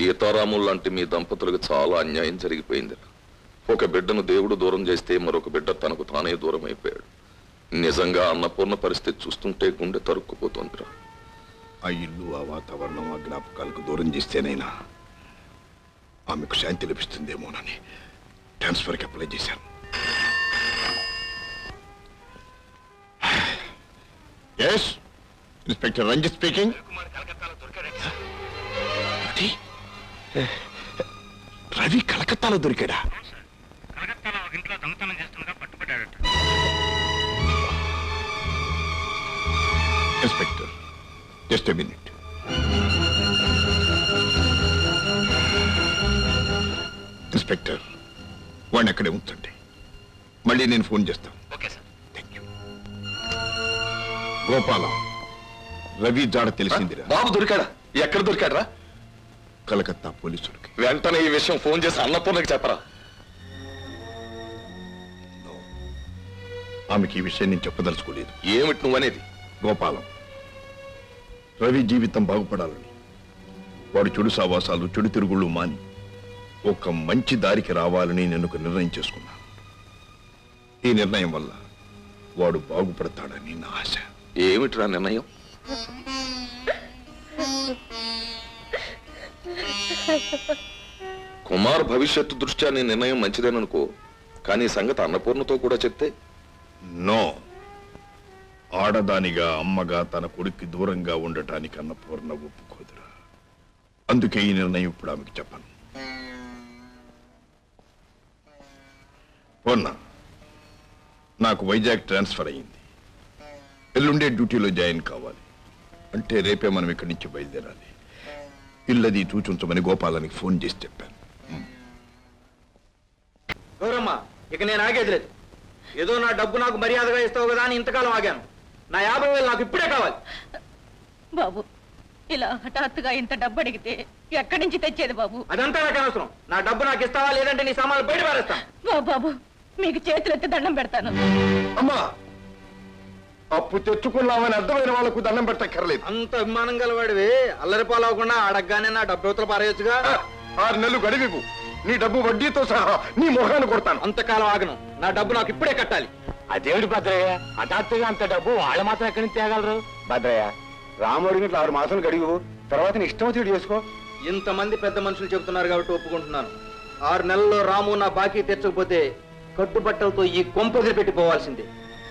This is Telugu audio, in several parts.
సీతారాములు లాంటి మీ దంపతులకు చాలా అన్యాయం జరిగిపోయింది. ఒక బిడ్డను దేవుడు దూరం చేస్తే మరొక బిడ్డ తనకు తానే దూరం అయిపోయాడు. నిజంగా అన్నపూర్ణ పరిస్థితి చూస్తుంటే గుండె తరుక్కుపోతోందిరా. ఆ ఇల్లు ఆ వాతావరణం ఆ జ్ఞాపకాలకు దూరం చేస్తేనైనా ఆమెకు శాంతి లభిస్తుందేమోనని ట్రాన్స్ఫర్కి అప్లై చేశాను. Yes inspector Ranjit speaking Ravi కలకత్తాలో దొరికాడా? కలకత్తాలో ఒక ఇంట్లో దొంగతనం చేస్తుండగా పట్టుబడ్డాడట. Inspector just minute. ఇన్స్పెక్టర్ వాడిని అక్కడే ఉంచండి. మళ్ళీ నేను ఫోన్ చేస్తాను. Okay sir. Thank you Gopalam Ravi జాడ తెలిసిందిరా. బాబు దొరికాడా? ఎక్కడ దొరికాడరా? కలకత్తా పోలీసులకి. వెంటనే ఈ విషయం ఫోన్ చేసి అన్నపూర్ణకి చెప్పరా. ఆమెకి ఈ విషయం నేను చెప్పదలుచుకోలేదు. ఏమిటి నువ్వనేది? గోపాలం రవి జీవితం బాగుపడాలని వాడు చెడు సావాసాలు చెడు తిరుగుళ్ళు మాని ఒక మంచి దారికి రావాలని నేను ఒక నిర్ణయం చేసుకున్నాను ఈ నిర్ణయం వల్ల వాడు బాగుపడతాడని నా ఆశ. ఏమిట్రా నిర్ణయం? కుమార్ భవిష్యత్తు దృష్ట్యా నీ నిర్ణయం మంచిదేననుకో కానీ సంగతి అన్నపూర్ణతో కూడా చెప్తే? నో. ఆడదానిగా అమ్మగా తన కొడుక్కి దూరంగా ఉండటానికి అన్నపూర్ణ ఒప్పుకోదురా. అందుకే ఈ నిర్ణయం ఇప్పుడు ఆమెకు చెప్పను. పూర్ణ నాకు వైజాగ్ ట్రాన్స్ఫర్ అయ్యింది. ఎల్లుండే డ్యూటీలో జాయిన్ కావాలి. అంటే రేపే మనం ఇక్కడి నుంచి బయలుదేరాలి. ఇల్లది చూచుంచమని గోపాలానికి ఫోన్ చేసి చెప్పాను. గౌరమ్మ ఇక నేను ఆగేది లేదు ఏదో నా డబ్బు నాకు మర్యాదగా ఇస్తావు కదా అని ఇంతకాలం ఆగాను నా యాభై వేలు నాకు ఇప్పుడే కావాలి బాబు ఇలా హఠాత్తుగా ఇంత డబ్బు అడిగితే ఎక్కడి నుంచి తెచ్చేది బాబు అదంతా నాకు అనవసరం నా డబ్బు నాకు ఇస్తావా లేదంటే నీ సామాన్లు బయట పారేస్తాను బా- బాబు మీకు చేతులు ఎత్తి దండం పెడతాను అమ్మా అప్పు తెచ్చుకున్నామని అర్థమైన వాళ్ళకు దండం పెట్టక్కర్లేదు. అంత అభిమానం గలవాడివి. అల్లరి పాలవకుండా అడగగానే నా డబ్బు అవతల పారేయచ్చుగా? ఆరు నెలలు గడివివు. నీ డబ్బు వడ్డీతో సహా నీ మొహాన్ని కొడతాను. అంతకాలం ఆగను. నా డబ్బు నాకు ఇప్పుడే కట్టాలి. అదేమిటి భద్రయ్య? హఠాత్తుగా అంత డబ్బు వాళ్ళు మాత్రం ఎక్కడి నుంచి తేగలరు? భద్రయ్య ఇట్లా ఆరు మాసాలు గడివు తర్వాత నీ ఇష్టం వచ్చి చేసుకో. ఇంతమంది పెద్ద మనుషులు చెబుతున్నారు కాబట్టి ఒప్పుకుంటున్నాను. ఆరు నెలల్లో రాము నా బాకీ తెచ్చకపోతే కట్టుబట్టలతో ఈ కొంపదిరి పెట్టి పోవాల్సిందే.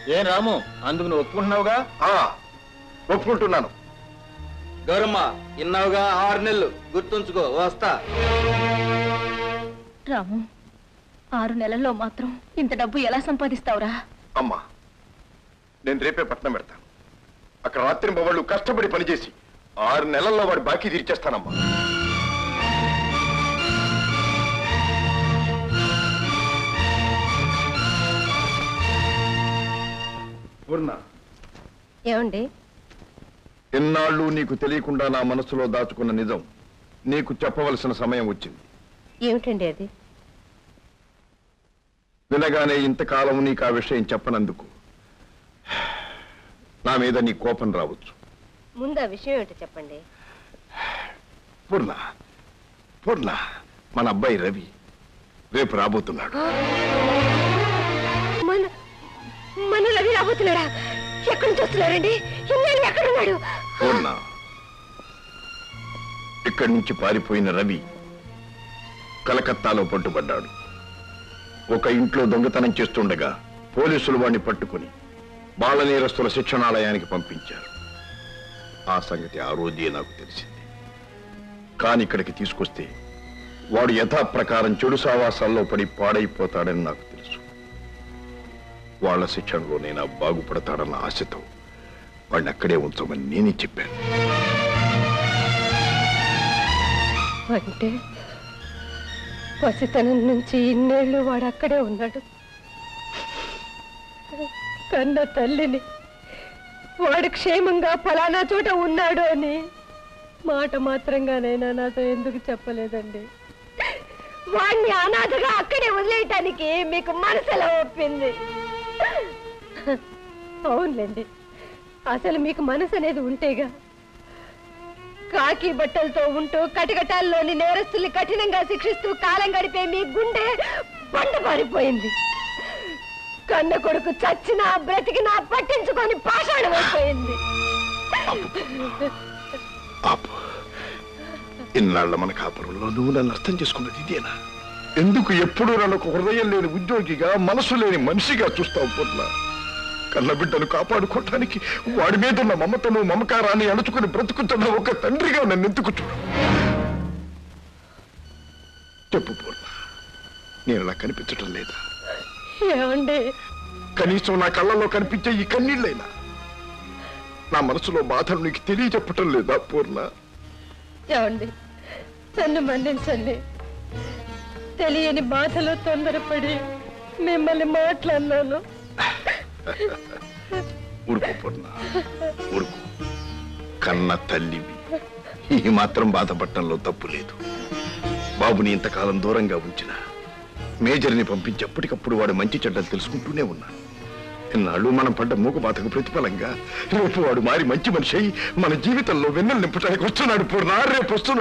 ఏం రాము అందుకు నువ్వు ఒప్పుకుంటున్నావుగా? ఆ, ఒప్పుకుంటున్నాను. గౌరమ్మ ఇన్నావుగా ఆరు నెలలు. గుర్తుంచుకో వస్తా. రాము ఆరు నెలల్లో మాత్రం ఇంత డబ్బు ఎలా సంపాదిస్తావురా? అమ్మా నేను రేపే పట్నం పెడతాను. అక్కడ రాత్రి బొమ్మళ్ళు కష్టపడి పనిచేసి ఆరు నెలల్లో వాడి బాకీ తీర్చేస్తానమ్మా. పూర్ణ. ఏమండి? ఎన్నాళ్ళు నీకు తెలియకుండా నా మనసులో దాచుకున్న నిజం నీకు చెప్పవలసిన సమయం వచ్చింది. ఏమిటండి అది? వినగానే ఇంతకాలం నీకు ఆ విషయం చెప్పనందుకు నా మీద నీ కోపం రావచ్చు. ముందు ఆ విషయం ఏంటో చెప్పండి. పూర్ణ పూర్ణ మన అబ్బాయి రవి రేపు రాబోతున్నాడు. రాబోతున్నాడా? ఎక్కడి నుంచి వస్తున్నారండి ఇన్నాళ్ళు ఎక్కడున్నాడు? పూర్ణ ఇక్కడి నుంచి పారిపోయిన రవి కలకత్తాలో పట్టుబడ్డాడు. ఒక ఇంట్లో దొంగతనం చేస్తుండగా పోలీసులు వాణ్ణి పట్టుకుని బాల నేరస్తుల శిక్షణాలయానికి పంపించారు. ఆ సంగతి ఆ రోజే నాకు తెలిసింది. కాని ఇక్కడికి తీసుకొస్తే వాడు యథాప్రకారం చెడు సావాసాల్లో పడి పాడైపోతాడని నాకు వాళ్ళ శిక్షణలో నేను బాగుపడతాడన్న ఆశతో వాడిని అక్కడే ఉంచమని నేనే చెప్పాను. అంటే పసితనం నుంచి ఇన్నేళ్ళు వాడు అక్కడే ఉన్నాడు. కన్న తల్లిని వాడు క్షేమంగా ఫలానా చోట ఉన్నాడు అని మాట మాత్రంగానైనా నాతో ఎందుకు చెప్పలేదండి? వాణ్ణి అనాథగా అక్కడే వదిలేయటానికి మీకు మనసులో ఒప్పింది. అవునులేండి. అసలు మీకు మనసు అనేది ఉంటేగా కాకి బట్టలతో ఉంటూ కటకటాల్లోని నేరస్తుల్ని కఠినంగా శిక్షిస్తూ కాలం గడిపే మీ గుండె బండ పారిపోయింది కన్న కొడుకు చచ్చినా బ్రతికినా పట్టించుకొని పాషాణం అయిపోయింది. ఇన్నాళ్ళ మన కాపురంలో నువ్వు నన్ను అర్థం చేసుకున్నది ఇదేనా? ఎందుకు ఎప్పుడు నన్ను ఒక హృదయం లేని ఉద్యోగిగా మనసు లేని మనిషిగా చూస్తావు పూర్ణ? కన్న బిడ్డను కాపాడుకోవటానికి వాడి మీద ఉన్న మమతను మమకారాన్ని అణుచుకుని బ్రతుకుతున్న ఒక తండ్రిగా నన్ను ఎందుకు చూడు? చెప్పు పూర్ణ. నేను అలా కనిపించటం లేదా? ఏమండి? కనీసం నా కళ్ళలో కనిపించే ఈ కన్నీళ్ళైనా? నా మనసులో బాధలు నీకు తెలియచెప్పటం లేదా పూర్ణ? ఏమండి? నన్ను మన్నించండి. తెలియని బాధలో తొందరపడి మిమ్మల్ని మాట్లాడినాను. ఊరుకో పూర్ణ ఊరుకో కన్న తల్లివి. ఈ మాత్రం బాధపడటంలో తప్పు లేదు. బాబుని ఇంతకాలం దూరంగా ఉంచిన మేజర్ని పంపించి అప్పటికప్పుడు వాడు మంచి చెడ్డలు తెలుసుకుంటూనే ఉన్నాను ఇన్నాళ్ళు మనం పడ్డ మూగ బాధకు ప్రతిఫలంగా రేపు వాడు మారి మంచి మనిషి మన జీవితంలో వెన్నెలు నింపడానికి వస్తున్నాడు పూర్ణ రేపు వస్తున్నాడు.